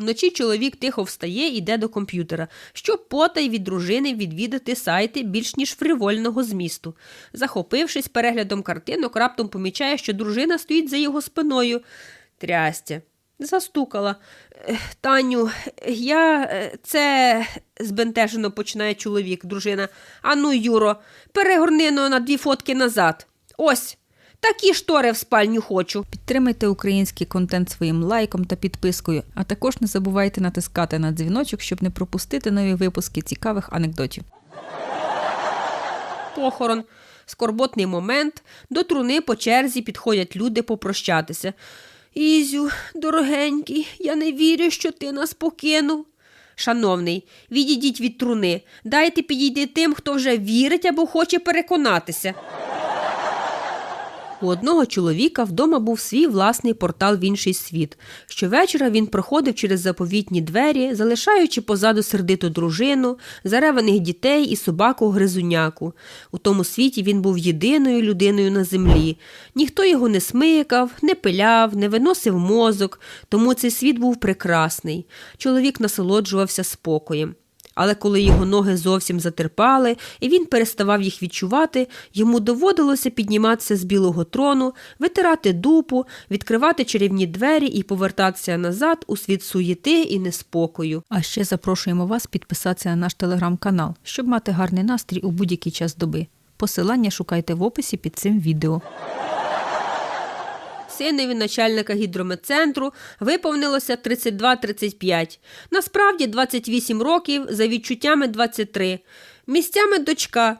Вночі чоловік тихо встає і йде до комп'ютера, щоб потай від дружини відвідати сайти більш ніж фривольного змісту. Захопившись переглядом картинок, раптом помічає, що дружина стоїть за його спиною. Трястя. Застукала. Таню, я е, це. збентежено починає чоловік, дружина. Ану, Юро, перегорни на дві фотки назад. Ось. Такі штори в спальню хочу. Підтримайте український контент своїм лайком та підпискою, а також не забувайте натискати на дзвіночок, щоб не пропустити нові випуски цікавих анекдотів. Похорон. Скорботний момент. До труни по черзі підходять люди попрощатися. Ізю, дорогенький, я не вірю, що ти нас покинув. Шановний, відійдіть від труни. Дайте підійти тим, хто вже вірить або хоче переконатися. У одного чоловіка вдома був свій власний портал в інший світ. Щовечора він проходив через заповітні двері, залишаючи позаду сердиту дружину, зареваних дітей і собаку гризуняку. У тому світі він був єдиною людиною на землі. Ніхто його не смикав, не пиляв, не виносив мозок, тому цей світ був прекрасний. Чоловік насолоджувався спокоєм. Але коли його ноги зовсім затерпали, і він переставав їх відчувати, йому доводилося підніматися з білого трону, витирати дупу, відкривати чарівні двері і повертатися назад у світ суєти і неспокою. А ще запрошуємо вас підписатися на наш телеграм-канал, щоб мати гарний настрій у будь-який час доби. Посилання шукайте в описі під цим відео. Синові начальника гідрометцентру виповнилося 32-35. Насправді 28 років, за відчуттями 23. Місцями дочка,